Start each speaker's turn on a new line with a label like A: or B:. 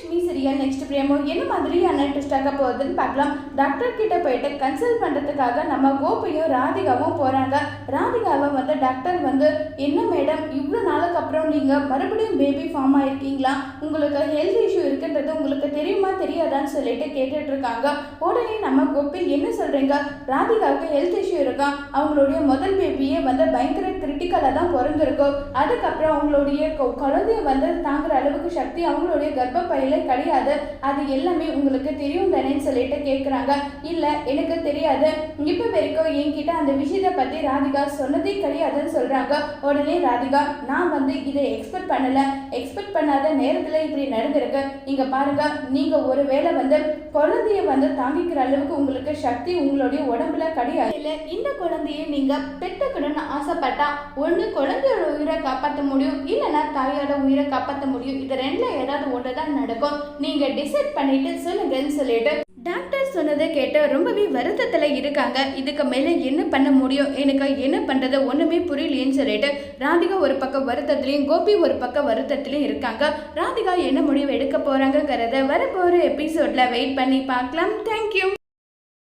A: Lakshmi serial next பிரேமோ என்ன மாதிரியான twist ஆக போகுதுன்னு பார்க்கலாம். டாக்டர் கிட்ட போயிட்டு கன்சல்ட் பண்ணுறதுக்காக நம்ம கோபியும் ராதிகாவும் போகிறாங்க ராதிகாவை வந்து டாக்டர் வந்து என்ன மேடம் இவ்வளோ நாளுக்கு அப்புறம் நீங்கள் மறுபடியும் பேபி ஃபார்ம் ஆகிருக்கீங்களா உங்களுக்கு ஹெல்த் இஷ்யூ இருக்குன்றது உங்களுக்கு தெரியுமா தெரியாதான்னு சொல்லிட்டு கேட்டுட்டு இருக்காங்க. உடனே நம்ம கோபி என்ன சொல்கிறீங்க ராதிகாவுக்கு ஹெல்த் இஷ்யூ இருக்கா? அவங்களுடைய முதல் பேபியே வந்து பயங்கர கிரிட்டிக்கலாக தான் பிறந்திருக்கும். அதுக்கப்புறம் அவங்களுடைய குழந்தைய வந்து தாங்குற அளவுக்கு சக்தி அவங்களுடைய கர்ப்பப்பையில கிடையாது அது எல்லாமே உங்களுக்கு தெரியும் தானேன்னு சொல்லிட்டு கேட்குறாங்க இல்லை எனக்கு தெரியாது. இப்போ வரைக்கும் என்கிட்ட அந்த விஷயத்தை பற்றி ராதிகா சொன்னதே கிடையாதுன்னு சொல்கிறாங்க உடனே ராதிகா நான் வந்து இதை எக்ஸ்பெக்ட் பண்ணல. எக்ஸ்பெக்ட் பண்ணாத நேரத்தில் இப்படி நடந்திருக்கு. இங்கே பாருங்க நீங்கள் ஒரு வேளை வந்து குழந்தைய வந்து தாங்கிக்கிற அளவுக்கு உங்களுக்கு சக்தி உங்களுடைய உடம்புல கிடையாது. இல்லை இந்த குழந்தைய நீங்கள் பெற்றுக்கணும்னு ஆசைப்பட்டா ஒன்று குழந்தையோட உயிரை காப்பாற்ற முடியும் இல்லைன்னா தாயோட உயிரை காப்பாற்ற முடியும். இது ரெண்டுல ஏதாவது ஒன்று தான் நடக்கும். நீங்க டிசைட் பண்ணிட்டு சொல்லுங்கன்னு சொல்லிட்டு டாக்டர் சொன்னதை கேட்டு ரொம்பவே வருத்தத்தில் இருக்காங்க. இதுக்கு மேலே என்ன பண்ண முடியும்? எனக்கு என்ன பண்ணுறது ஒன்றுமே புரியலையேன்னு சொல்லிட்டு ராதிகா ஒரு பக்கம் வருத்தத்துலேயும் கோபி ஒரு பக்கம் வருத்தத்துலேயும் இருக்காங்க. ராதிகா என்ன முடிவு எடுக்க போகிறாங்கங்கிறத வரப்போகிற எபிசோடில் வெயிட் பண்ணி பார்க்கலாம். தேங்க்யூ